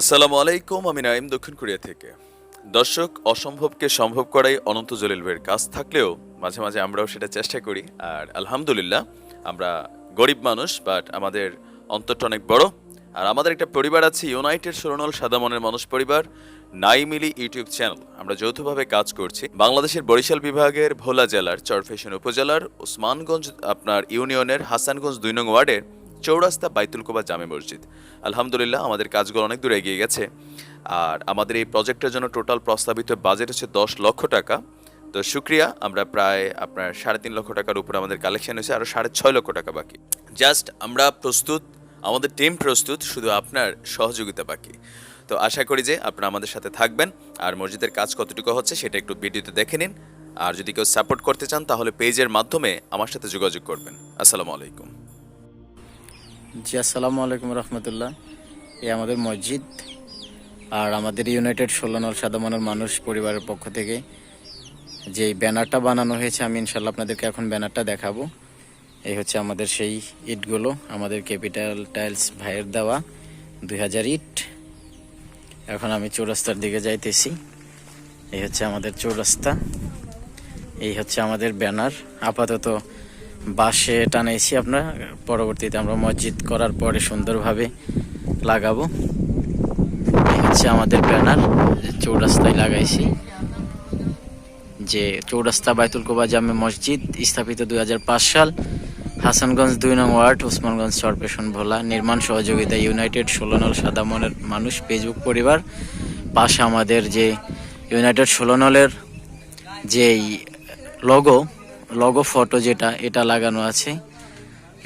আসসালামু আলাইকুম, আমি নাইম দক্ষিণ কোরিয়া থেকে। দর্শক, অসম্ভবকে সম্ভব করাই অনন্ত জলিল ভাইয়ের কাজ থাকলেও মাঝে মাঝে আমরাও সেটা চেষ্টা করি। আর আলহামদুলিল্লাহ, আমরা গরিব মানুষ বাট আমাদের অন্তরটা অনেক বড়। আর আমাদের একটা পরিবার আছে, ইউনাইটেড সুরনল সাদা মনের মানুষ পরিবার নাইমিলি ইউটিউব চ্যানেল। আমরা যৌথভাবে কাজ করছি। বাংলাদেশের বরিশাল বিভাগের ভোলা জেলার, চরফেশন উপজেলার ওসমানগঞ্জ আপনার ইউনিয়নের, হাসানগঞ্জ দুই নং ওয়ার্ডের চৌরাস্তা বাইতুল কোবা জামে মসজিদ। আলহামদুলিল্লাহ, আমাদের কাজগুলো অনেক দূর এগিয়ে গেছে। আর আমাদের এই প্রজেক্টের জন্য টোটাল প্রস্তাবিত বাজেট হচ্ছে দশ লক্ষ টাকা। তো শুক্রিয়া, আমরা প্রায় আপনার সাড়ে তিন লক্ষ টাকার উপরে আমাদের কালেকশন হয়েছে আরও সাড়ে ছয় লক্ষ টাকা বাকি। জাস্ট আমরা প্রস্তুত, আমাদের টিম প্রস্তুত, শুধু আপনার সহযোগিতা বাকি। তো আশা করি যে আপনারা আমাদের সাথে থাকবেন। আর মসজিদের কাজ কতটুকু হচ্ছে সেটা একটু ভিডিওতে দেখে নিন। আর যদি কেউ সাপোর্ট করতে চান, তাহলে পেজের মাধ্যমে আমার সাথে যোগাযোগ করবেন। আসসালামু আলাইকুম। জি, আসসালামু আলাইকুম রহমতুল্লাহ। এই আমাদের মসজিদ আর আমাদের ইউনাইটেড ষোলনল সাদামনের মানুষ পরিবারের পক্ষ থেকে যে ব্যানারটা বানানো হয়েছে, আমি ইনশাল্লাহ আপনাদেরকে এখন ব্যানারটা দেখাবো। এই হচ্ছে আমাদের সেই ইটগুলো আমাদের ক্যাপিটাল টাইলস ভাইয়ের দেওয়া দুই হাজার ইট। এখন আমি চৌরাস্তার দিকে যাইতেছি। এই হচ্ছে আমাদের চৌরাস্তা। এই হচ্ছে আমাদের ব্যানার। আপাতত বাসে টানাইছি আপনার পরবর্তীতে আমরা মসজিদ করার পরে সুন্দরভাবে লাগাবো। হচ্ছে আমাদের ব্যানার চৌরাস্তায় লাগাইছি। যে চৌরাস্তা বাইতুল কোবা জামে মসজিদ, স্থাপিত দুই হাজার পাঁচ সাল। হাসানগঞ্জ দুই নং ওয়ার্ড, ওসমানগঞ্জ চরপেশন ভোলা। নির্মাণ সহযোগিতা ইউনাইটেড ষোলনল সাদামনের মানুষ, ফেসবুক পরিবার। পাশে আমাদের যে ইউনাইটেড ষোলনলের যেই লগো লগো ফটো যেটা, এটা লাগানো আছে।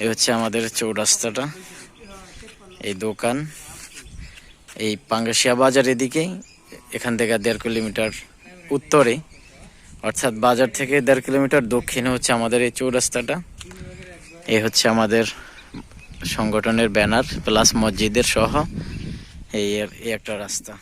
এই হচ্ছে আমাদের চৌরাস্তাটা, এই দোকান। এই পাঙ্গাসিয়া বাজার এদিকে, এখান থেকে দেড় কিলোমিটার উত্তরে। অর্থাৎ বাজার থেকে দেড় কিলোমিটার দক্ষিণে হচ্ছে আমাদের এই চৌরাস্তাটা। এই হচ্ছে আমাদের সংগঠনের ব্যানার, প্লাস মসজিদের সহ। এই একটা রাস্তা।